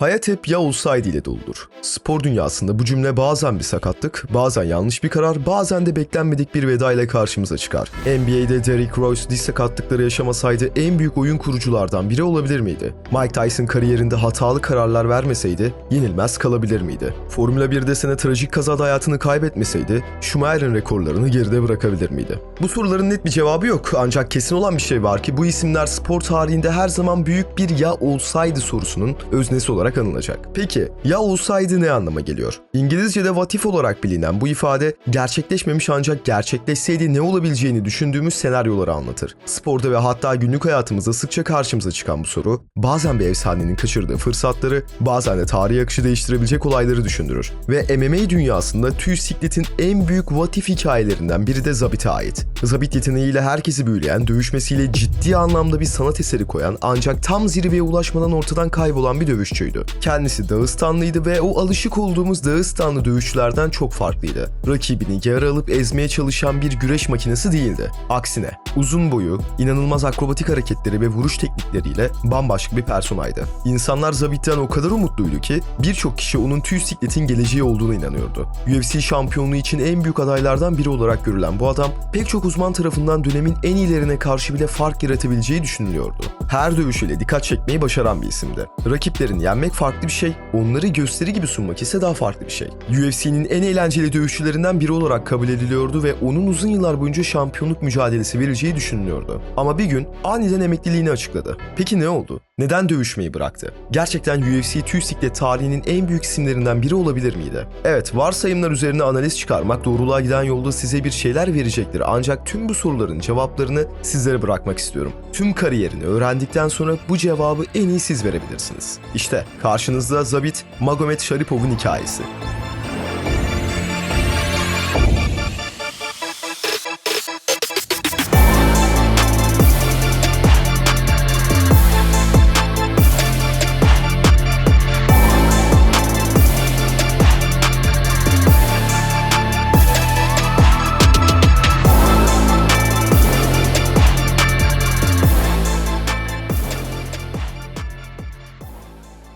Hayat hep ya olsaydı ile doludur. Spor dünyasında bu cümle bazen bir sakatlık, bazen yanlış bir karar, bazen de beklenmedik bir veda ile karşımıza çıkar. NBA'de Derrick Rose diz sakatlıkları yaşamasaydı en büyük oyun kuruculardan biri olabilir miydi? Mike Tyson kariyerinde hatalı kararlar vermeseydi yenilmez kalabilir miydi? Formula 1'de sene trajik kazada hayatını kaybetmeseydi Schumacher'in rekorlarını geride bırakabilir miydi? Bu soruların net bir cevabı yok ancak kesin olan bir şey var ki bu isimler spor tarihinde her zaman büyük bir ya olsaydı sorusunun öznesi olarak anılacak. Peki ya olsaydı ne anlama geliyor? İngilizce'de what if olarak bilinen bu ifade gerçekleşmemiş ancak gerçekleşseydi ne olabileceğini düşündüğümüz senaryoları anlatır. Sporda ve hatta günlük hayatımızda sıkça karşımıza çıkan bu soru bazen bir efsanenin kaçırdığı fırsatları bazen de tarih akışı değiştirebilecek olayları düşündürür. Ve MMA dünyasında tüy sikletin en büyük what if hikayelerinden biri de Zabit'e ait. Zabit yeteneğiyle herkesi büyüleyen, dövüşmesiyle ciddi anlamda bir sanat eseri koyan ancak tam zirveye ulaşmadan ortadan kaybolan bir dövüşçüydü. Kendisi Dağıstanlıydı ve o alışık olduğumuz Dağıstanlı dövüşçülerden çok farklıydı. Rakibini yarı alıp ezmeye çalışan bir güreş makinesi değildi. Aksine uzun boyu, inanılmaz akrobatik hareketleri ve vuruş teknikleriyle bambaşka bir personaydı. İnsanlar Zabit'ten o kadar umutluydu ki birçok kişi onun tüy sikletin geleceği olduğuna inanıyordu. UFC şampiyonluğu için en büyük adaylardan biri olarak görülen bu adam pek çok uzman tarafından dönemin en iyilerine karşı bile fark yaratabileceği düşünülüyordu. Her dövüşüyle dikkat çekmeyi başaran bir isimdi. Rakiplerini yenmek farklı bir şey, onları gösteri gibi sunmak ise daha farklı bir şey. UFC'nin en eğlenceli dövüşçülerinden biri olarak kabul ediliyordu ve onun uzun yıllar boyunca şampiyonluk mücadelesi vereceği düşünülüyordu. Ama bir gün aniden emekliliğini açıkladı. Peki ne oldu? Neden dövüşmeyi bıraktı? Gerçekten UFC tüy siklet tarihinin en büyük isimlerinden biri olabilir miydi? Evet, varsayımlar üzerine analiz çıkarmak doğruluğa giden yolda size bir şeyler verecektir. Ancak tüm bu soruların cevaplarını sizlere bırakmak istiyorum. Tüm kariyerini öğrendikten sonra bu cevabı en iyi siz verebilirsiniz. İşte karşınızda Zabit Magomed Sharipov'un hikayesi.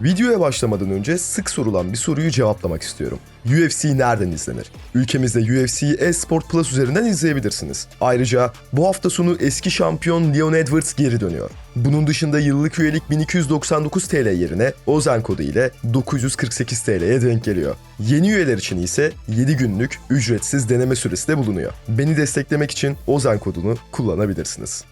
Videoya başlamadan önce sık sorulan bir soruyu cevaplamak istiyorum. UFC nereden izlenir? Ülkemizde UFC'yi Esport Plus üzerinden izleyebilirsiniz. Ayrıca bu hafta sonu eski şampiyon Leon Edwards geri dönüyor. Bunun dışında yıllık üyelik 1299 TL yerine Ozen kodu ile 948 TL'ye denk geliyor. Yeni üyeler için ise 7 günlük ücretsiz deneme süresi de bulunuyor. Beni desteklemek için Ozen kodunu kullanabilirsiniz.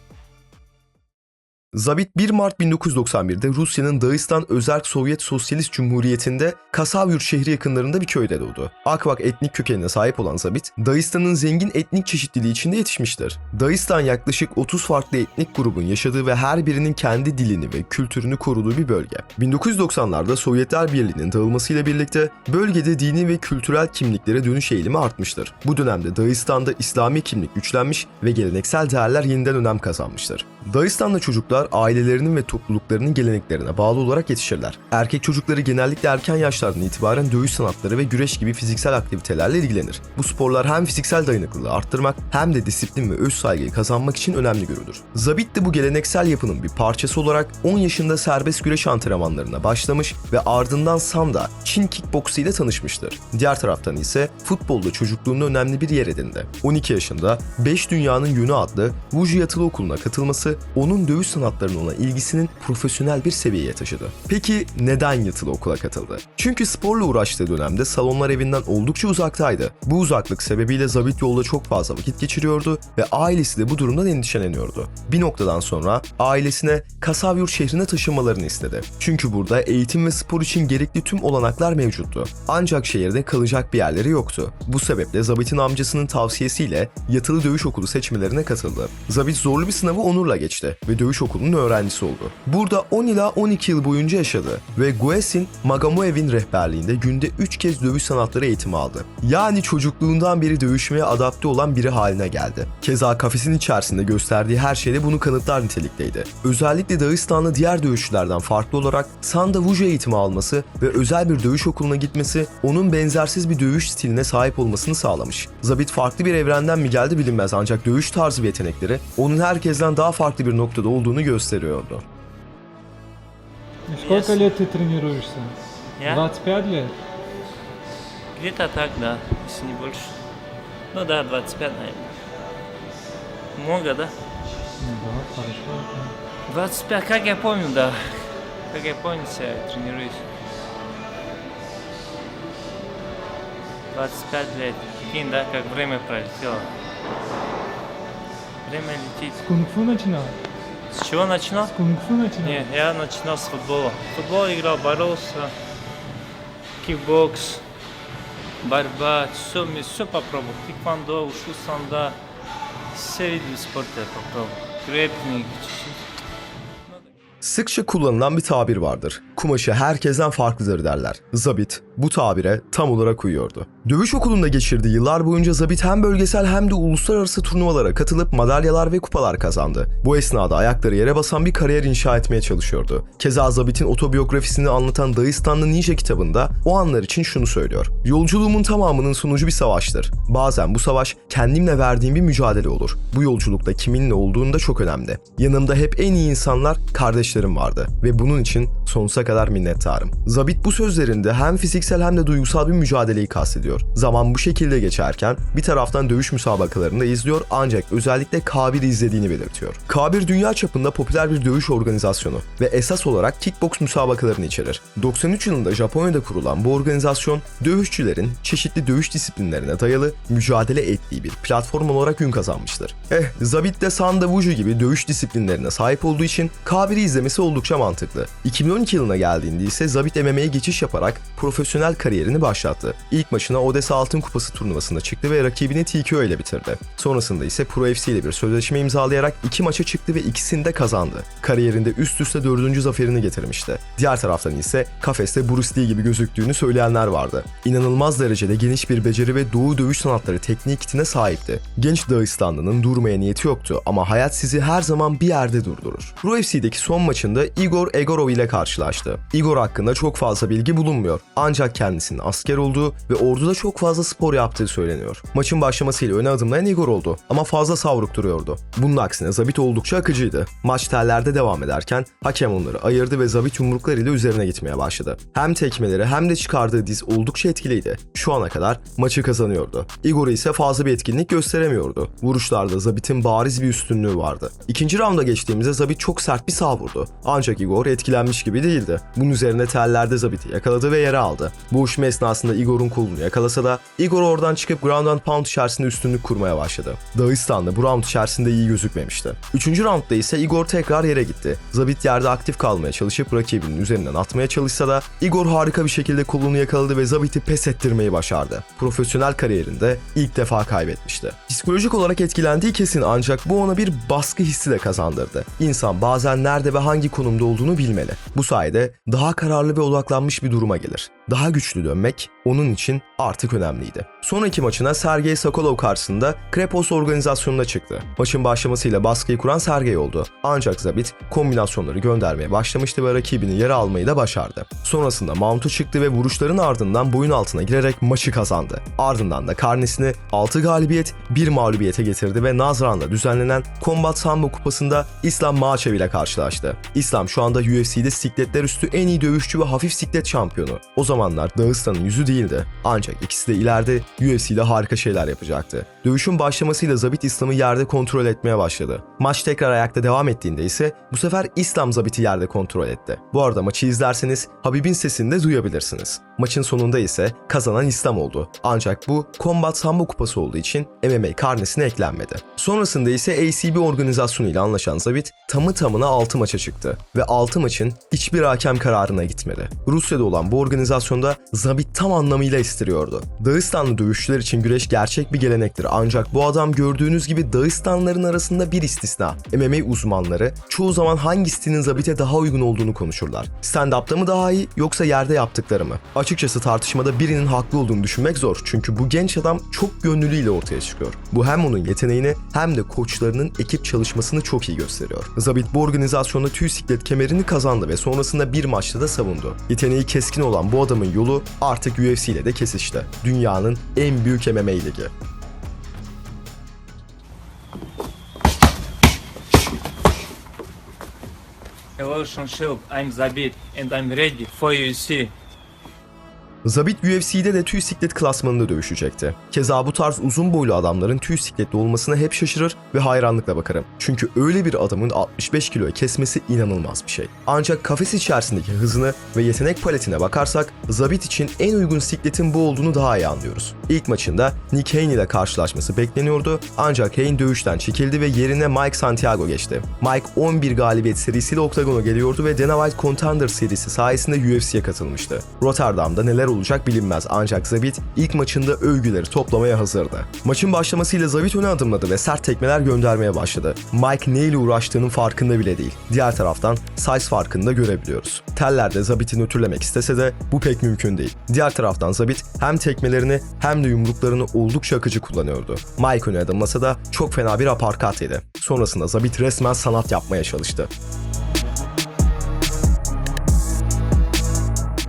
Zabit 1 Mart 1991'de Rusya'nın Dağıstan Özerk Sovyet Sosyalist Cumhuriyeti'nde Kasavyurt şehri yakınlarında bir köyde doğdu. Akvak etnik kökenine sahip olan Zabit, Dağıstan'ın zengin etnik çeşitliliği içinde yetişmiştir. Dağıstan yaklaşık 30 farklı etnik grubun yaşadığı ve her birinin kendi dilini ve kültürünü koruduğu bir bölge. 1990'larda Sovyetler Birliği'nin dağılmasıyla birlikte bölgede dini ve kültürel kimliklere dönüş eğilimi artmıştır. Bu dönemde Dağıstan'da İslami kimlik güçlenmiş ve geleneksel değerler yeniden önem kazanmıştır. Dağıstan'da çocuklar ailelerinin ve topluluklarının geleneklerine bağlı olarak yetişirler. Erkek çocukları genellikle erken yaşlardan itibaren dövüş sanatları ve güreş gibi fiziksel aktivitelerle ilgilenir. Bu sporlar hem fiziksel dayanıklılığı arttırmak hem de disiplin ve öz saygıyı kazanmak için önemli görülür. Zabit de bu geleneksel yapının bir parçası olarak 10 yaşında serbest güreş antrenmanlarına başlamış ve ardından Sam'da Çin kickboksu ile tanışmıştır. Diğer taraftan ise futbolda çocukluğunda önemli bir yer edindi. 12 yaşında 5 Dünyanın Yönü adlı Wuju Yatılı Okulu'na katılması onun dövüş sanatlarına olan ilgisinin profesyonel bir seviyeye taşıdı. Peki neden yatılı okula katıldı? Çünkü sporla uğraştığı dönemde salonlar evinden oldukça uzaktaydı. Bu uzaklık sebebiyle Zabit yolda çok fazla vakit geçiriyordu ve ailesi de bu durumdan endişeleniyordu. Bir noktadan sonra ailesine Kasavyurt şehrine taşınmalarını istedi. Çünkü burada eğitim ve spor için gerekli tüm olanaklar mevcuttu. Ancak şehirde kalacak bir yerleri yoktu. Bu sebeple Zabit'in amcasının tavsiyesiyle yatılı dövüş okulu seçmelerine katıldı. Zabit zorlu bir sınavı onurla geçti ve dövüş okulunun öğrencisi oldu. Burada 10 ila 12 yıl boyunca yaşadı ve Guesin Magamoev'in rehberliğinde günde 3 kez dövüş sanatları eğitimi aldı. Yani çocukluğundan beri dövüşmeye adapte olan biri haline geldi. Keza kafesin içerisinde gösterdiği her şeyde bunu kanıtlar nitelikteydi. Özellikle Dağıstanlı diğer dövüşçülerden farklı olarak Sanda Wuju eğitimi alması ve özel bir dövüş okuluna gitmesi onun benzersiz bir dövüş stiline sahip olmasını sağlamış. Zabit farklı bir evrenden mi geldi bilinmez ancak dövüş tarzı ve yetenekleri onun herkesten daha farklı bir noktada olduğunu gösteriyordu. Сколько лет ты тренируешься? Я? 25 лет? Где-то так, да, если не больше. Ну да, 25, наверное. Много, да? Ну да, хорошо. 25, как я помню, да. Как я помню, я тренируюсь. 25 лет. Прикинь, да, как время пролетело. Время летит. С кунг-фу начинал? С чего начинал? С кунг-фу начинал? Не, я начинал с футбола. В футбол играл, боролся, кикбокс, борьба, все, все попробовал. Тиквондо, ушу санда, все виды спорта я попробовал. Грэпплинг чуть-чуть. Sıkça kullanılan bir tabir vardır. Kumaşı herkesten farklıdır derler. Zabit bu tabire tam olarak uyuyordu. Dövüş okulunda geçirdiği yıllar boyunca Zabit hem bölgesel hem de uluslararası turnuvalara katılıp madalyalar ve kupalar kazandı. Bu esnada ayakları yere basan bir kariyer inşa etmeye çalışıyordu. Keza Zabit'in otobiyografisini anlatan Dağıstanlı Ninja kitabında o anlar için şunu söylüyor. Yolculuğumun tamamının sonucu bir savaştır. Bazen bu savaş kendimle verdiğim bir mücadele olur. Bu yolculukta kiminle olduğun da çok önemli. Yanımda hep en iyi insanlar, kardeşlerim vardı ve bunun için sonsuza kadar minnettarım. Zabit bu sözlerinde hem fiziksel hem de duygusal bir mücadeleyi kastediyor. Zaman bu şekilde geçerken bir taraftan dövüş müsabakalarını da izliyor ancak özellikle K1'i izlediğini belirtiyor. K1 dünya çapında popüler bir dövüş organizasyonu ve esas olarak kickbox müsabakalarını içerir. 93 yılında Japonya'da kurulan bu organizasyon dövüşçülerin çeşitli dövüş disiplinlerine dayalı mücadele ettiği bir platform olarak ün kazanmıştır. Eh, Zabit de Sanda Wuju gibi dövüş disiplinlerine sahip olduğu için K1'i izlemesi oldukça mantıklı. 2012 yılına geldiğinde ise Zabit MMA'ye geçiş yaparak profesyonel kariyerini başlattı. İlk maçına Odessa Altın Kupası turnuvasında çıktı ve rakibini TKO ile bitirdi. Sonrasında ise Pro FC ile bir sözleşme imzalayarak iki maça çıktı ve ikisini de kazandı. Kariyerinde üst üste dördüncü zaferini getirmişti. Diğer taraftan ise kafeste Bruce Lee gibi gözüktüğünü söyleyenler vardı. İnanılmaz derecede geniş bir beceri ve doğu dövüş sanatları teknik kitine sahipti. Genç Dağıstanlı'nın durmaya niyeti yoktu ama hayat sizi her zaman bir yerde durdurur. Pro FC'deki son maçında Igor Egorov ile karşılaştı. Igor hakkında çok fazla bilgi bulunmuyor. Ancak kendisinin asker olduğu ve orduda çok fazla spor yaptığı söyleniyor. Maçın başlamasıyla öne adımlayan Igor oldu ama fazla savruk duruyordu. Bunun aksine Zabit oldukça akıcıydı. Maç tellerde devam ederken hakem onları ayırdı ve Zabit yumruklarıyla üzerine gitmeye başladı. Hem tekmeleri hem de çıkardığı diz oldukça etkiliydi. Şu ana kadar maçı kazanıyordu. Igor ise fazla bir etkinlik gösteremiyordu. Vuruşlarda Zabit'in bariz bir üstünlüğü vardı. İkinci raunda geçtiğimizde Zabit çok sert bir sağ vurdu. Ancak Igor etkilenmiş gibi değildi. Bunun üzerine tellerde Zabit'i yakaladı ve yere aldı. Boğuşma esnasında Igor'un kolunu yakalasa da Igor oradan çıkıp ground and pound içerisinde üstünlük kurmaya başladı. Dağıstan'da bu round içerisinde iyi gözükmemişti. Üçüncü roundda ise Igor tekrar yere gitti. Zabit yerde aktif kalmaya çalışıp rakibinin üzerinden atmaya çalışsa da Igor harika bir şekilde kolunu yakaladı ve Zabit'i pes ettirmeyi başardı. Profesyonel kariyerinde ilk defa kaybetmişti. Psikolojik olarak etkilendiği kesin ancak bu ona bir baskı hissi de kazandırdı. İnsan bazen nerede ve hangi konumda olduğunu bilmeli. Bu sayede daha kararlı ve odaklanmış bir duruma gelir. Daha güçlü dönmek onun için artık önemliydi. Sonraki maçına Sergey Sokolov karşısında Krepos organizasyonuna çıktı. Maçın başlamasıyla baskıyı kuran Sergey oldu. Ancak Zabit kombinasyonları göndermeye başlamıştı ve rakibini yere almayı da başardı. Sonrasında Mount'u çıktı ve vuruşların ardından boyun altına girerek maçı kazandı. Ardından da karnesini 6 galibiyet 1 mağlubiyete getirdi ve Nazran'da düzenlenen Combat Sambo kupasında İslam Maaçev ile karşılaştı. İslam şu anda UFC'de sikletler üstü en iyi dövüşçü ve hafif siklet şampiyonu. O zamanlar Dağıstan'ın yüzü değildi. Ancak ikisi de ileride UFC'de harika şeyler yapacaktı. Dövüşün başlamasıyla Zabit İslam'ı yerde kontrol etmeye başladı. Maç tekrar ayakta devam ettiğinde ise bu sefer İslam Zabit'i yerde kontrol etti. Bu arada maçı izlerseniz Habib'in sesini de duyabilirsiniz. Maçın sonunda ise kazanan İslam oldu. Ancak bu Combat Sambo kupası olduğu için MMA karnesine eklenmedi. Sonrasında ise ACB organizasyonu ile anlaşan Zabit tamı tamına 6 maça çıktı ve 6 maçın hiçbir hakem kararına gitmedi. Rusya'da olan bu organizasyonda Zabit tam anlamıyla istiriyordu. Dağıstanlı dövüşçüler için güreş gerçek bir gelenektir ancak bu adam gördüğünüz gibi Dağıstanlıların arasında bir istisna. MMA uzmanları çoğu zaman hangi stilin Zabit'e daha uygun olduğunu konuşurlar. Stand-up'ta mı daha iyi yoksa yerde yaptıkları mı? Açıkçası tartışmada birinin haklı olduğunu düşünmek zor çünkü bu genç adam çok gönüllüyle ortaya çıkıyor. Bu hem onun yeteneğini hem de koçlarının ekip çalışmasını çok iyi gösteriyor. Zabit bu organizasyonda tüy siklet kemerini kazandı ve sonrasında bir maçta da savundu. Yeteneği keskin olan bu adamın yolu artık UFC ile de kesişti. Dünyanın en büyük MMA ligi. Hello. Ocean Shield. I'm Zabit and I'm ready for UFC. Zabit UFC'de de tüy siklet klasmanında dövüşecekti. Keza bu tarz uzun boylu adamların tüy sikletli olmasına hep şaşırır ve hayranlıkla bakarım. Çünkü öyle bir adamın 65 kiloya kesmesi inanılmaz bir şey. Ancak kafes içerisindeki hızını ve yetenek paletine bakarsak Zabit için en uygun sikletin bu olduğunu daha iyi anlıyoruz. İlk maçında Nick Hayne ile karşılaşması bekleniyordu ancak Hayne dövüşten çekildi ve yerine Mike Santiago geçti. Mike 11 galibiyet serisiyle oktagona geliyordu ve Dana White Contender serisi sayesinde UFC'ye katılmıştı. Rotterdam'da neler olacak bilinmez ancak Zabit ilk maçında övgüleri toplamaya hazırdı. Maçın başlamasıyla Zabit öne adımladı ve sert tekmeler göndermeye başladı. Mike neyle uğraştığının farkında bile değil. Diğer taraftan size farkını da görebiliyoruz. Tellerde Zabit'i nötrlemek istese de bu pek mümkün değil. Diğer taraftan Zabit hem tekmelerini hem de yumruklarını oldukça akıcı kullanıyordu. Mike öne adımlasa da çok fena bir aparkat yedi. Sonrasında Zabit resmen sanat yapmaya çalıştı.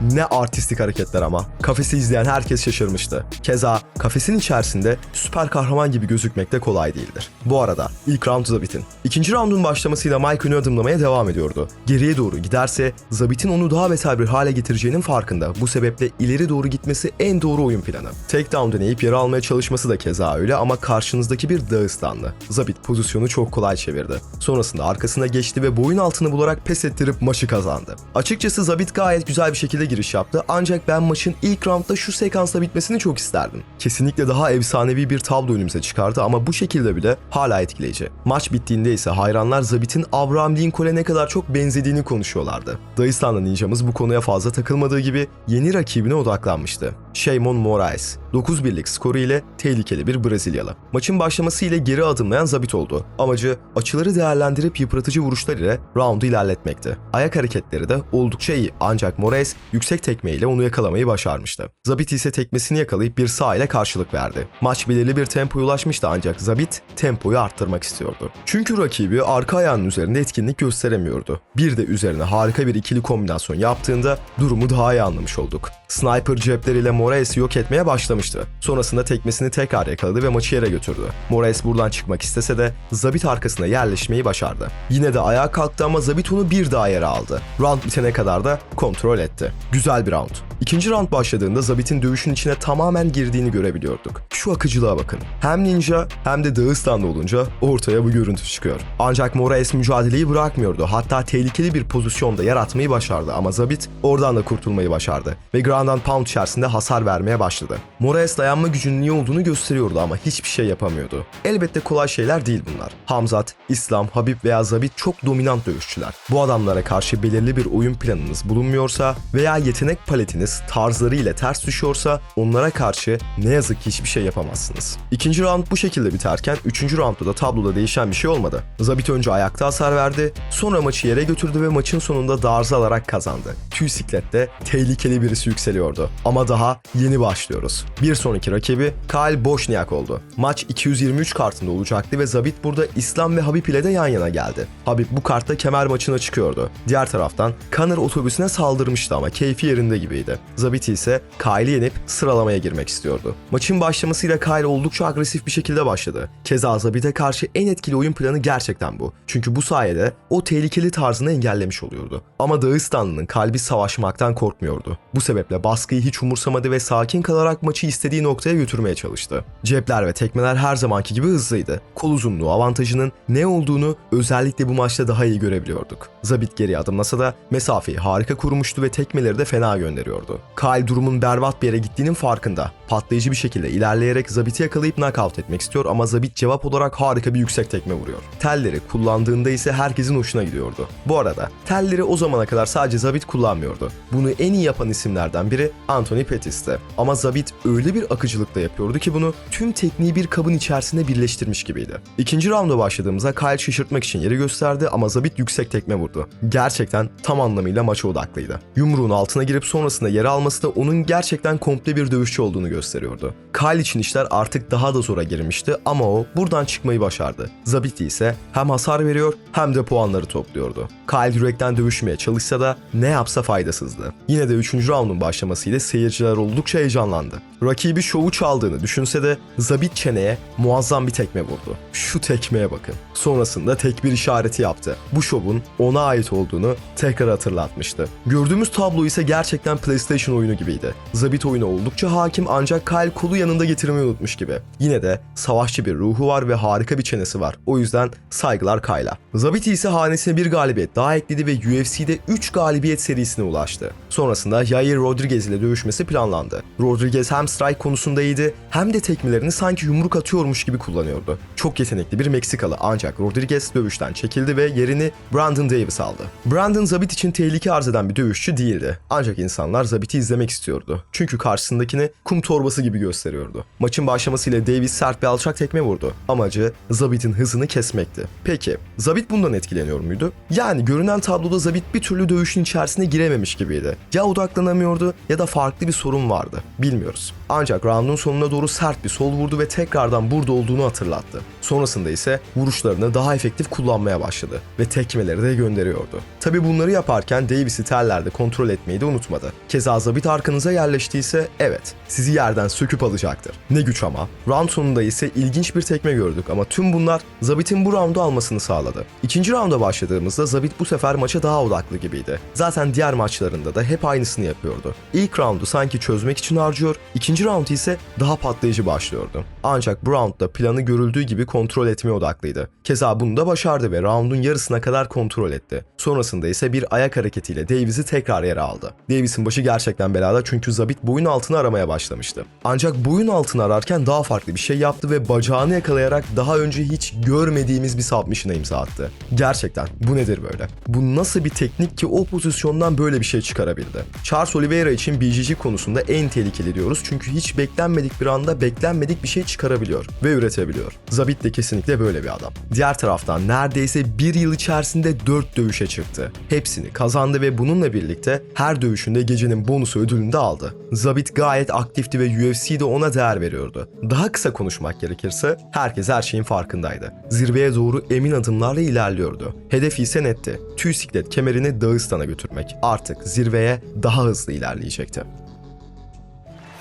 Ne artistik hareketler ama. Kafesi izleyen herkes şaşırmıştı. Keza kafesin içerisinde süper kahraman gibi gözükmek de kolay değildir. Bu arada ilk round Zabit'in. İkinci roundun başlamasıyla Mike önü adımlamaya devam ediyordu. Geriye doğru giderse Zabit'in onu daha beter bir hale getireceğinin farkında. Bu sebeple ileri doğru gitmesi en doğru oyun planı. Takedown deneyip yere almaya çalışması da keza öyle ama karşınızdaki bir Dağıstanlı. Zabit pozisyonu çok kolay çevirdi. Sonrasında arkasına geçti ve boyun altını bularak pes ettirip maçı kazandı. Açıkçası Zabit gayet güzel bir şekilde giriş yaptı ancak ben maçın ilk roundda şu sekansla bitmesini çok isterdim. Kesinlikle daha efsanevi bir tablo önümüze çıkardı ama bu şekilde bile hala etkileyici. Maç bittiğinde ise hayranlar Zabit'in Abraham Lincoln'e ne kadar çok benzediğini konuşuyorlardı. Dağıstanlı ninjamız bu konuya fazla takılmadığı gibi yeni rakibine odaklanmıştı. Shaymon Moraes, 9 birlik skoru ile tehlikeli bir Brezilyalı. Maçın başlaması ile geri adımlayan Zabit oldu. Amacı açıları değerlendirip yıpratıcı vuruşlar ile roundu ilerletmekti. Ayak hareketleri de oldukça iyi ancak Moraes yüksek tekme ile onu yakalamayı başarmıştı. Zabit ise tekmesini yakalayıp bir sağ ile karşılık verdi. Maç belirli bir tempoya ulaşmıştı ancak Zabit tempoyu arttırmak istiyordu. Çünkü rakibi arka ayağının üzerinde etkinlik gösteremiyordu. Bir de üzerine harika bir ikili kombinasyon yaptığında durumu daha iyi anlamış olduk. Sniper cepleriyle Moraes'i yok etmeye başlamıştı. Sonrasında tekmesini tekrar yakaladı ve maçı yere götürdü. Moraes buradan çıkmak istese de Zabit arkasına yerleşmeyi başardı. Yine de ayağa kalktı ama Zabit onu bir daha yere aldı. Round bitene kadar da kontrol etti. Güzel bir round. İkinci round başladığında Zabit'in dövüşün içine tamamen girdiğini görebiliyorduk. Şu akıcılığa bakın. Hem ninja hem de Dağıstanlı olunca ortaya bu görüntü çıkıyor. Ancak Moraes mücadeleyi bırakmıyordu. Hatta tehlikeli bir pozisyonda yaratmayı başardı ama Zabit oradan da kurtulmayı başardı. Ve ground and pound içerisinde hasar vermeye başladı. Moraes dayanma gücünün iyi olduğunu gösteriyordu ama hiçbir şey yapamıyordu. Elbette kolay şeyler değil bunlar. Hamzat, İslam, Habib veya Zabit çok dominant dövüşçüler. Bu adamlara karşı belirli bir oyun planınız bulunmuyorsa veya yetenek paletiniz tarzları ile ters düşüyorsa onlara karşı ne yazık ki hiçbir şey yapamazsınız. İkinci round bu şekilde biterken üçüncü roundda da tabloda değişen bir şey olmadı. Zabit önce ayakta hasar verdi, sonra maçı yere götürdü ve maçın sonunda darza alarak kazandı. Tüy siklette tehlikeli birisi yükseliyordu. Ama daha yeni başlıyoruz. Bir sonraki rakibi Kyle Boşniak oldu. Maç 223 kartında olacaktı ve Zabit burada İslam ve Habib ile de yan yana geldi. Habib bu kartta kemer maçına çıkıyordu. Diğer taraftan Conor otobüsüne saldırmıştı ama keyfi yerinde gibiydi. Zabit ise Kyle'i yenip sıralamaya girmek istiyordu. Maçın başlamasıyla Kyle oldukça agresif bir şekilde başladı. Keza Zabit'e karşı en etkili oyun planı gerçekten bu. Çünkü bu sayede o tehlikeli tarzını engellemiş oluyordu. Ama Dağıstanlı'nın kalbi savaşmaktan korkmuyordu. Bu sebeple baskıyı hiç umursamadı ve sakin kalarak maçı istediği noktaya götürmeye çalıştı. Cepler ve tekmeler her zamanki gibi hızlıydı. Kol uzunluğu avantajının ne olduğunu özellikle bu maçta daha iyi görebiliyorduk. Zabit geri adımlasa da mesafeyi harika kurmuştu ve tekmeleri de fena gönderiyordu. Kyle durumun berbat bir yere gittiğinin farkında. Patlayıcı bir şekilde ilerleyerek Zabit'i yakalayıp knockout etmek istiyor ama Zabit cevap olarak harika bir yüksek tekme vuruyor. Telleri kullandığında ise herkesin hoşuna gidiyordu. Bu arada telleri o zamana kadar sadece Zabit kullanmıyordu. Bunu en iyi yapan isimlerden biri Anthony Pettis'ti. Ama Zabit öyle bir akıcılıkla yapıyordu ki bunu tüm tekniği bir kabın içerisinde birleştirmiş gibiydi. İkinci rounda başladığımızda Kyle şaşırtmak için yeri gösterdi ama Zabit yüksek tekme vurdu. Gerçekten tam anlamıyla maça odaklıydı. Yumruğun altına girip sonrasında yere alması da onun gerçekten komple bir dövüşçü olduğunu gösteriyor. gösteriyordu. Kyle için işler artık daha da zora girmişti ama o buradan çıkmayı başardı. Zabiti ise hem hasar veriyor hem de puanları topluyordu. Kyle yürekten dövüşmeye çalışsa da ne yapsa faydasızdı. Yine de 3. raundun başlamasıyla seyirciler oldukça heyecanlandı. Rakibi şovu çaldığını düşünse de Zabit çeneye muazzam bir tekme vurdu. Şu tekmeye bakın. Sonrasında tek bir işareti yaptı. Bu şovun ona ait olduğunu tekrar hatırlatmıştı. Gördüğümüz tablo ise gerçekten PlayStation oyunu gibiydi. Zabit oyuna oldukça hakim ancak Kyle kolu yanında getirmeyi unutmuş gibi. Yine de savaşçı bir ruhu var ve harika bir çenesi var. O yüzden saygılar Kyle'a. Zabit ise hanesine bir galibiyet daha ekledi ve UFC'de 3 galibiyet serisine ulaştı. Sonrasında Yair Rodriguez ile dövüşmesi planlandı. Rodriguez hem strike konusunda iyiydi hem de tekmelerini sanki yumruk atıyormuş gibi kullanıyordu. Çok yetenekli bir Meksikalı ancak Rodriguez dövüşten çekildi ve yerini Brandon Davis aldı. Brandon Zabit için tehlike arz eden bir dövüşçü değildi. Ancak insanlar Zabit'i izlemek istiyordu. Çünkü karşısındakini kum torbası gibi gösteriyordu. Maçın başlamasıyla Davis sert bir alçak tekme vurdu. Amacı Zabit'in hızını kesmekti. Peki Zabit bundan etkileniyor muydu? Yani görünen tabloda Zabit bir türlü dövüşün içerisine girememiş gibiydi. Ya odaklanamıyordu ya da farklı bir sorun vardı. Bilmiyoruz. Ancak roundun sonuna doğru sert bir sol vurdu ve tekrardan burada olduğunu hatırlattı. Sonrasında ise vuruşlarını daha efektif kullanmaya başladı ve tekmeleri de gönderiyordu. Tabi bunları yaparken Davis'i tellerde kontrol etmeyi de unutmadı. Keza Zabit arkanıza yerleştiyse evet sizi yerden söküp alacaktır. Ne güç ama. Round sonunda ise ilginç bir tekme gördük ama tüm bunlar Zabit'in bu roundu almasını sağladı. İkinci rounda başladığımızda Zabit bu sefer maça daha odaklı gibiydi. Zaten diğer maçlarında da hep aynısını yapıyordu. İlk roundu sanki çözmek için harcıyor, ikinci round ise daha patlayıcı başlıyordu. Ancak bu roundda planı görüldüğü gibi kontrol etmeye odaklıydı. Keza bunu da başardı ve roundun yarısına kadar kontrol etti. Sonrasında ise bir ayak hareketiyle Davis'i tekrar yere aldı. Davis'in başı gerçekten belada çünkü Zabit boyun altını aramaya başlamıştı. Ancak boyun altını ararken daha farklı bir şey yaptı ve bacağını yakalayarak daha önce hiç görmediğimiz bir submission'a imza attı. Gerçekten bu nedir böyle? Bu nasıl bir teknik ki o pozisyondan böyle bir şey çıkarabildi? Charles Oliveira için BJJ konusunda en tehlikeli diyoruz çünkü hiç beklenmedik bir anda beklenmedik bir şey çıkarabiliyor ve üretebiliyor. Zabit de kesinlikle böyle bir adam. Diğer taraftan neredeyse bir yıl içerisinde 4 dövüşe çıktı. Hepsini kazandı ve bununla birlikte her dövüşünde gecenin bonusu ödülünü de aldı. Zabit gayet aktifti ve UFC de ona değer veriyordu. Daha kısa konuşmak gerekirse herkes her şeyin farkındaydı. Zirveye doğru emin adımlarla ilerliyordu. Hedefi ise netti. Tüy siklet kemerini Dağıstan'a götürmek. Artık zirveye daha hızlı ilerleyecekti.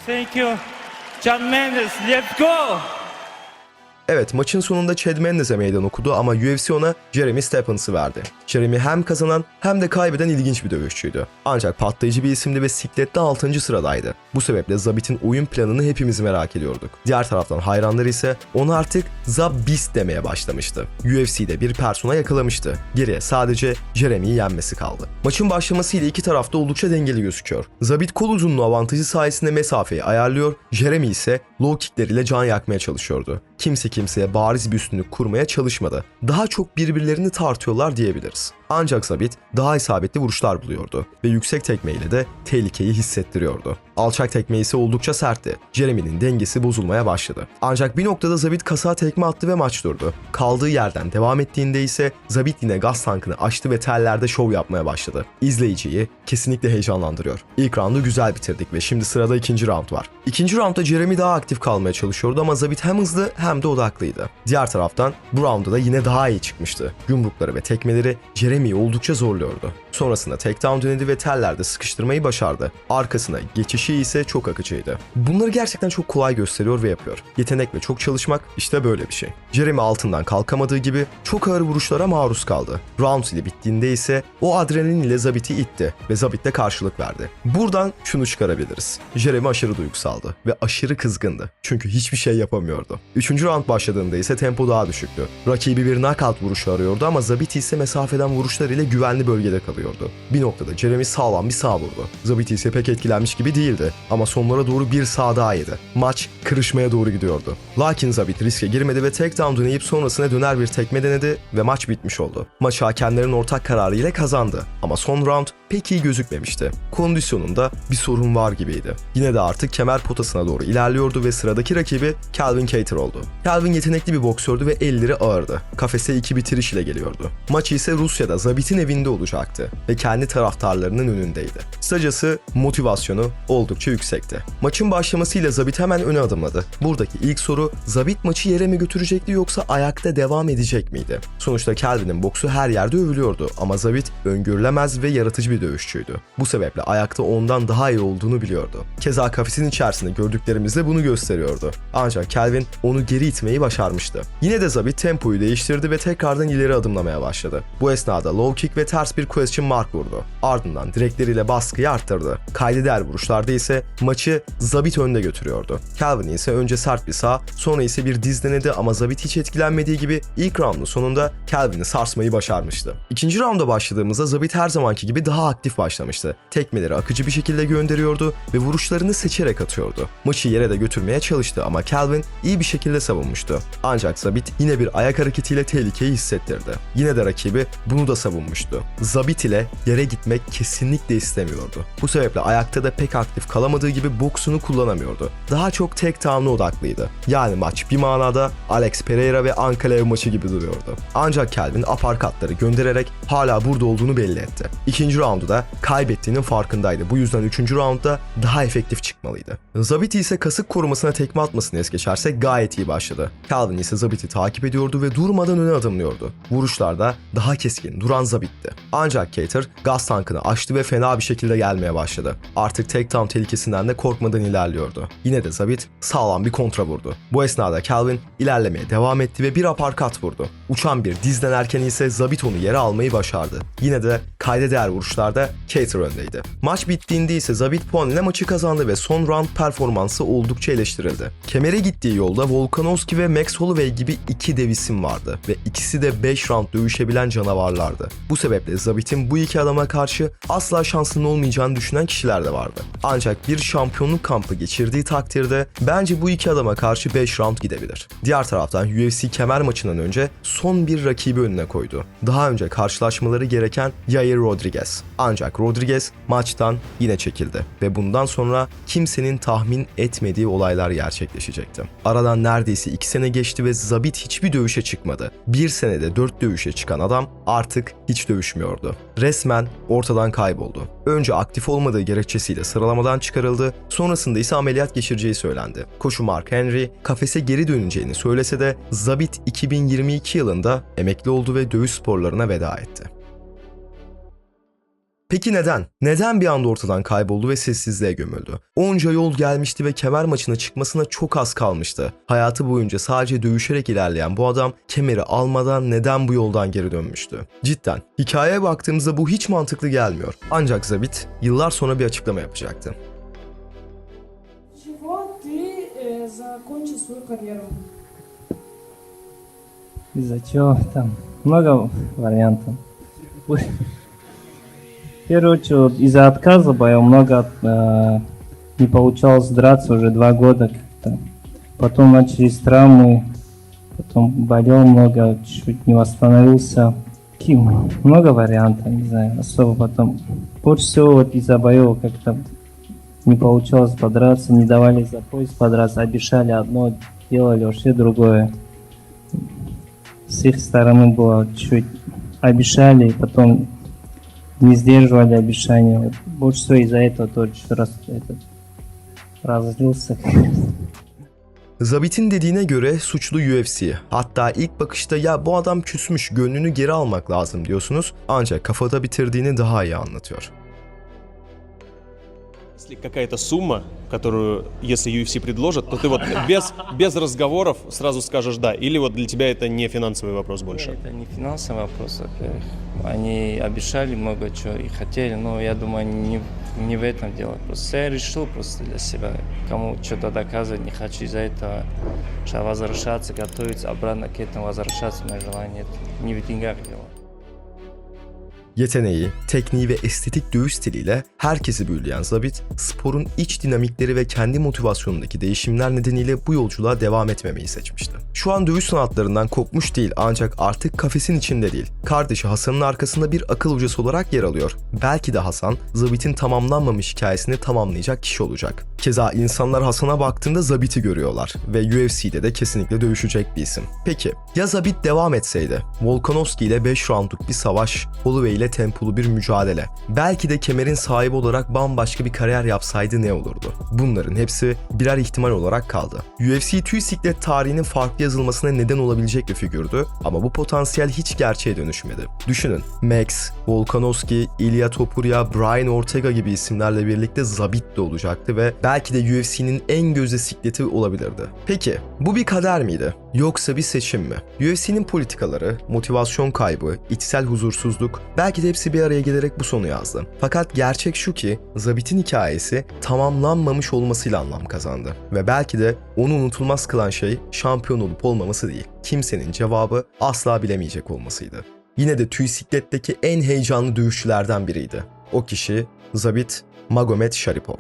Thank you. John Mendes, let's go! Evet maçın sonunda Chad Mendes'e meydan okudu ama UFC ona Jeremy Stephens'ı verdi. Jeremy hem kazanan hem de kaybeden ilginç bir dövüşçüydü. Ancak patlayıcı bir isimdi ve siklette 6. sıradaydı. Bu sebeple Zabit'in oyun planını hepimiz merak ediyorduk. Diğer taraftan hayranları ise onu artık Zabist demeye başlamıştı. UFC'de bir persona yakalamıştı. Geriye sadece Jeremy'yi yenmesi kaldı. Maçın başlamasıyla iki tarafta oldukça dengeli gözüküyor. Zabit kol uzunluğu avantajı sayesinde mesafeyi ayarlıyor, Jeremy ise low kickleriyle can yakmaya çalışıyordu. Kimse kimseye bariz bir üstünlük kurmaya çalışmadı. Daha çok birbirlerini tartıyorlar diyebiliriz. Ancak Zabit daha isabetli vuruşlar buluyordu ve yüksek tekmeyle de tehlikeyi hissettiriyordu. Alçak tekme ise oldukça sertti. Jeremy'nin dengesi bozulmaya başladı. Ancak bir noktada Zabit kasa tekme attı ve maç durdu. Kaldığı yerden devam ettiğinde ise Zabit yine gaz tankını açtı ve tellerde şov yapmaya başladı. İzleyiciyi kesinlikle heyecanlandırıyor. İlk roundu güzel bitirdik ve şimdi sırada ikinci round var. İkinci roundda Jeremy daha aktif kalmaya çalışıyordu ama Zabit hem hızlı hem de odaklıydı. Diğer taraftan bu roundda da yine daha iyi çıkmıştı. Yumrukları ve tekmeleri Jeremy'yi oldukça zorluyordu. Sonrasında takedown denedi ve tellerde sıkıştırmayı başardı. Arkasına geçişi ise çok akıcıydı. Bunları gerçekten çok kolay gösteriyor ve yapıyor. Yetenek ve çok çalışmak işte böyle bir şey. Jeremy altından kalkamadığı gibi çok ağır vuruşlara maruz kaldı. Round ile bittiğinde ise o adrenalin ile Zabit'i itti ve Zabit de karşılık verdi. Buradan şunu çıkarabiliriz. Jeremy aşırı duygusaldı ve aşırı kızgındı. Çünkü hiçbir şey yapamıyordu. Üçüncü round başladığında ise tempo daha düşüktü. Rakibi bir knockout vuruşu arıyordu ama Zabit ise mesafeden vuruşlar ile güvenli bölgede kalıyordu. Bir noktada Jeremy sağlam bir sağ vurdu. Zabit ise pek etkilenmiş gibi değildi ama sonlara doğru bir sağ daha yedi. Maç kırışmaya doğru gidiyordu. Lakin Zabit riske girmedi ve takedown deneyip sonrasına döner bir tekme denedi ve maç bitmiş oldu. Maçı hakemlerin ortak kararı ile kazandı. Ama son round pek iyi gözükmemişti. Kondisyonunda bir sorun var gibiydi. Yine de artık kemer potasına doğru ilerliyordu ve sıradaki rakibi Calvin Cater oldu. Calvin yetenekli bir boksördü ve elleri ağırdı. Kafese iki bitiriş ile geliyordu. Maç ise Rusya'da Zabit'in evinde olacaktı ve kendi taraftarlarının önündeydi. Kısacası motivasyonu oldukça yüksekti. Maçın başlamasıyla Zabit hemen öne adımladı. Buradaki ilk soru Zabit maçı yere mi götürecekti yoksa ayakta devam edecek miydi? Sonuçta Calvin'in boksu her yerde övülüyordu ama Zabit öngörülemez ve yaratıcı bir dövüşçüydü. Bu sebeple ayakta ondan daha iyi olduğunu biliyordu. Keza kafesin içerisinde gördüklerimiz de bunu gösteriyordu. Ancak Calvin onu geri itmeyi başarmıştı. Yine de Zabit tempoyu değiştirdi ve tekrardan ileri adımlamaya başladı. Bu esnada low kick ve ters bir question mark vurdu. Ardından direkleriyle baskıyı arttırdı. Kaydeder vuruşlarda ise maçı Zabit önde götürüyordu. Calvin ise önce sert bir sağ, sonra ise bir diz denedi ama Zabit hiç etkilenmediği gibi ilk roundun sonunda Calvin'i sarsmayı başarmıştı. İkinci rounda başladığımızda Zabit her zamanki gibi daha aktif başlamıştı. Tekmeleri akıcı bir şekilde gönderiyordu ve vuruşlarını seçerek atıyordu. Maçı yere de götürmeye çalıştı ama Calvin iyi bir şekilde savunmuştu. Ancak Zabit yine bir ayak hareketiyle tehlikeyi hissettirdi. Yine de rakibi bunu da savunmuştu. Zabit ile yere gitmek kesinlikle istemiyordu. Bu sebeple ayakta da pek aktif kalamadığı gibi boksunu kullanamıyordu. Daha çok tek down'a odaklıydı. Yani maç bir manada Alex Pereira ve Ankalev maçı gibi duruyordu. Ancak Calvin aparkatları göndererek hala burada olduğunu belli etti. İkinci roundu da kaybettiğinin farkındaydı. Bu yüzden üçüncü roundda daha efektif çıkmalıydı. Zabit ise kasık korumasına tekme atmasını es geçersek gayet iyi başladı. Calvin ise Zabit'i takip ediyordu ve durmadan öne adımlıyordu. Vuruşlarda daha keskin duran Zabit'ti. Ancak Cater gaz tankını açtı ve fena bir şekilde gelmeye başladı. Artık takedown tehlikesinden de korkmadan ilerliyordu. Yine de Zabit sağlam bir kontra vurdu. Bu esnada Calvin ilerlemeye devam etti ve bir aparkat vurdu. Uçan bir diz denerken ise Zabit onu yere almayı başardı. Yine de kayda değer vuruşlarda Cater öndeydi. Maç bittiğinde ise Zabit puan ile maçı kazandı ve son round performansı oldukça eleştirildi. Kemere gittiği yolda Volkanovski ve Max Holloway gibi iki dev isim vardı ve ikisi de 5 round dövüşebilen canavarlardı. Bu sebeple Zabit'in bu iki adama karşı asla şansının olmayacağını düşünen kişiler de vardı. Ancak bir şampiyonluk kampı geçirdiği takdirde bence bu iki adama karşı 5 round gidebilir. Diğer taraftan UFC kemer maçından önce son bir rakibi önüne koydu. Daha önce karşılaşmaları gereken Yair Rodriguez. Ancak Rodriguez maçtan yine çekildi ve bundan sonra kimsenin tahmin etmediği olaylar gerçekleşecekti. Aradan neredeyse 2 sene geçti ve Zabit hiçbir dövüşe çıkmadı. Bir senede 4 dövüşe çıkan adam artık hiç dövüşmüyordu. Resmen ortadan kayboldu. Önce aktif olmadığı gerekçesiyle sıralamadan çıkarıldı, sonrasında ise ameliyat geçireceği söylendi. Koşu Mark Henry kafese geri döneceğini söylese de Zabit 2022 yılında emekli oldu ve dövüş sporlarına veda etti. Peki neden? Neden bir anda ortadan kayboldu ve sessizliğe gömüldü? Onca yol gelmişti ve kemer maçına çıkmasına çok az kalmıştı. Hayatı boyunca sadece dövüşerek ilerleyen bu adam kemeri almadan neden bu yoldan geri dönmüştü? Cidden hikayeye baktığımızda bu hiç mantıklı gelmiyor. Ancak Zabit yıllar sonra bir açıklama yapacaktı. чего ты э, закончил свою карьеру? Из-за чего? Там много вариантов. В первую очередь, из-за отказа боя много э, не получалось драться уже два года как-то. Потом начались травмы, потом болел много, чуть не восстановился. Какие много вариантов, не знаю, особо потом. Больше всего вот из-за боев как-то не получалось подраться, не давали за пояс подраться, обещали одно, делали вообще другое с их стороны было чуть обещали, потом не сдерживали обещания. Вот больше всего из-за этого тоже раз этот разозлился. Zabit'in dediğine göre suçlu UFC. Hatta ilk bakışta ya bu adam küsmüş gönlünü geri almak lazım diyorsunuz ancak kafada bitirdiğini daha iyi anlatıyor. Если какая-то сумма, которую, если UFC предложит, то ты вот без, без разговоров сразу скажешь «да», или вот для тебя это не финансовый вопрос больше? Это не финансовый вопрос, во-первых. Они обещали много чего и хотели, но я думаю, не, не в этом дело. Просто я решил просто для себя, кому что-то доказывать не хочу из-за этого. Что возвращаться, готовиться, обратно к этому возвращаться, у меня желания. Не в деньгах дело. Yeteneği, tekniği ve estetik dövüş stiliyle herkesi büyüleyen Zabit, sporun iç dinamikleri ve kendi motivasyonundaki değişimler nedeniyle bu yolculuğa devam etmemeyi seçmişti. Şu an dövüş sanatlarından kopmuş değil ancak artık kafesin içinde değil. Kardeşi Hasan'ın arkasında bir akıl hocası olarak yer alıyor. Belki de Hasan, Zabit'in tamamlanmamış hikayesini tamamlayacak kişi olacak. Keza insanlar Hasan'a baktığında Zabit'i görüyorlar ve UFC'de de kesinlikle dövüşecek bir isim. Peki, ya Zabit devam etseydi? Volkanovski ile 5 roundluk bir savaş, Holloway ile tempolu bir mücadele. Belki de kemerin sahibi olarak bambaşka bir kariyer yapsaydı ne olurdu? Bunların hepsi birer ihtimal olarak kaldı. UFC tüy siklet tarihinin farklı yazılmasına neden olabilecek bir figürdü ama bu potansiyel hiç gerçeğe dönüşmedi. Düşünün, Max, Volkanovski, Ilya Topuria, Brian Ortega gibi isimlerle birlikte Zabit de olacaktı ve belki de UFC'nin en gözde sikleti olabilirdi. Peki, bu bir kader miydi? Yoksa bir seçim mi? UFC'nin politikaları, motivasyon kaybı, içsel huzursuzluk belki de hepsi bir araya gelerek bu sonu yazdı. Fakat gerçek şu ki Zabit'in hikayesi tamamlanmamış olmasıyla anlam kazandı. Ve belki de onu unutulmaz kılan şey şampiyon olup olmaması değil, kimsenin cevabı asla bilemeyecek olmasıydı. Yine de tüy sikletteki en heyecanlı dövüşçülerden biriydi. O kişi Zabit Magomed Sharipov.